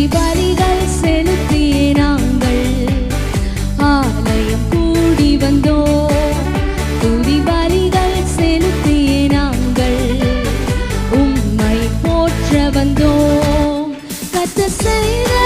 துதி பலிகள் செலுத்தியே நாங்கள். ஆலயம் கூடி வந்தோம். துதி பலிகள் செலுத்தியே நாங்கள். உம்மை போற்ற வந்தோம். கத்த செய்த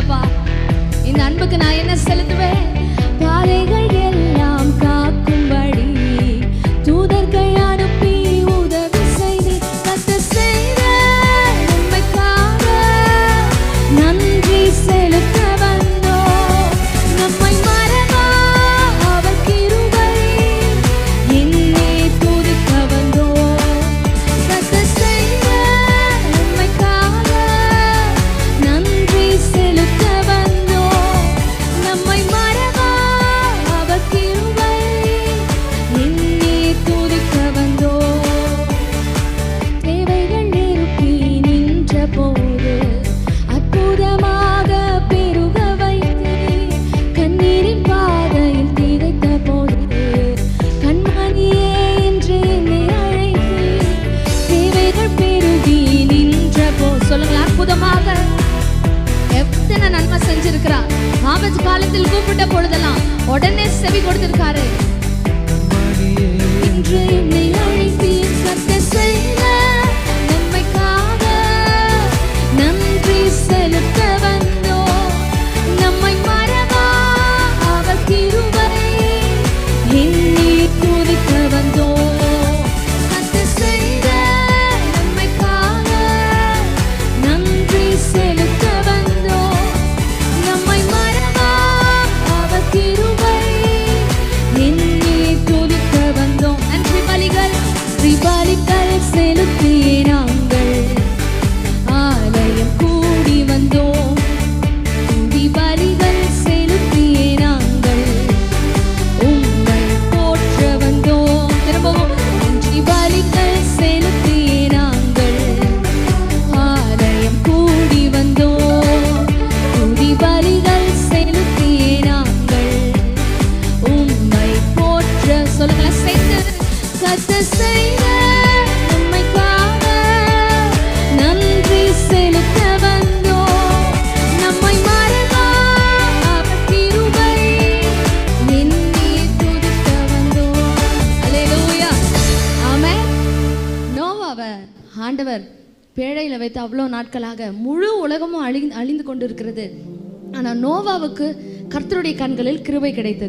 கொடுத்தீங்கப்பா இந்த அன்புக்கு நான் என்ன செலுத்துவேன்? பாறைகள் நாமத்தில் கூப்பிட்ட பொழுதெல்லாம் உடனே செவி கொடுத்திருக்காரு. இன்றைய ஆண்டவர் பேழையில் வைத்து அவ்வளோ நாட்களாக முழு உலகமும் அழி அழிந்து கொண்டிருக்கிறது. ஆனா நோவாவுக்கு கர்த்தருடைய கண்களில் கிருவை கிடைத்தது.